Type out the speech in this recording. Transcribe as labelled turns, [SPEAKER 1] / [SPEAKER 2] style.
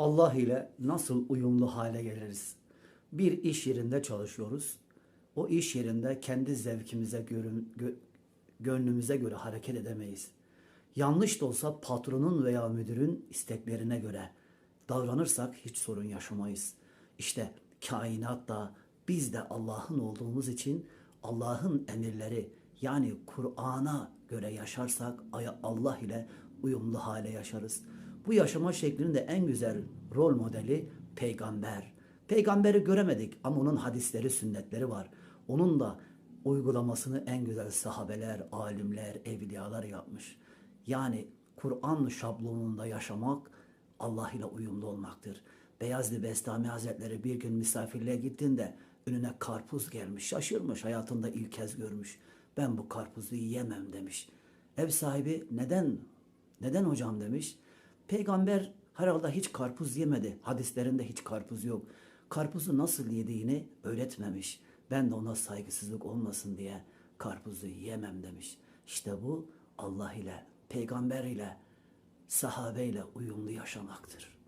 [SPEAKER 1] Allah ile nasıl uyumlu hale geliriz? Bir iş yerinde çalışıyoruz. O iş yerinde kendi zevkimize gönlümüze göre hareket edemeyiz. Yanlış da olsa patronun veya müdürün isteklerine göre davranırsak hiç sorun yaşamayız. İşte kainatta biz de Allah'ın olduğumuz için Allah'ın emirleri yani Kur'an'a göre yaşarsak Allah ile uyumlu hale yaşarız. Bu yaşama şeklinin de en güzel rol modeli peygamber. Peygamberi göremedik ama onun hadisleri, sünnetleri var. Onun da uygulamasını en güzel sahabeler, alimler, evliyalar yapmış. Yani Kur'an şablonunda yaşamak Allah ile uyumlu olmaktır. Beyazlı Bestami Hazretleri bir gün misafirliğe gittiğinde önüne karpuz gelmiş. Şaşırmış hayatında ilk kez görmüş. Ben bu karpuzu yiyemem demiş. Ev sahibi neden neden hocam demiş. Peygamber herhalde hiç karpuz yemedi. Hadislerinde hiç karpuz yok. Karpuzu nasıl yediğini öğretmemiş. Ben de ona saygısızlık olmasın diye karpuzu yemem demiş. İşte bu Allah ile, peygamber ile, sahabe ile uyumlu yaşamaktır.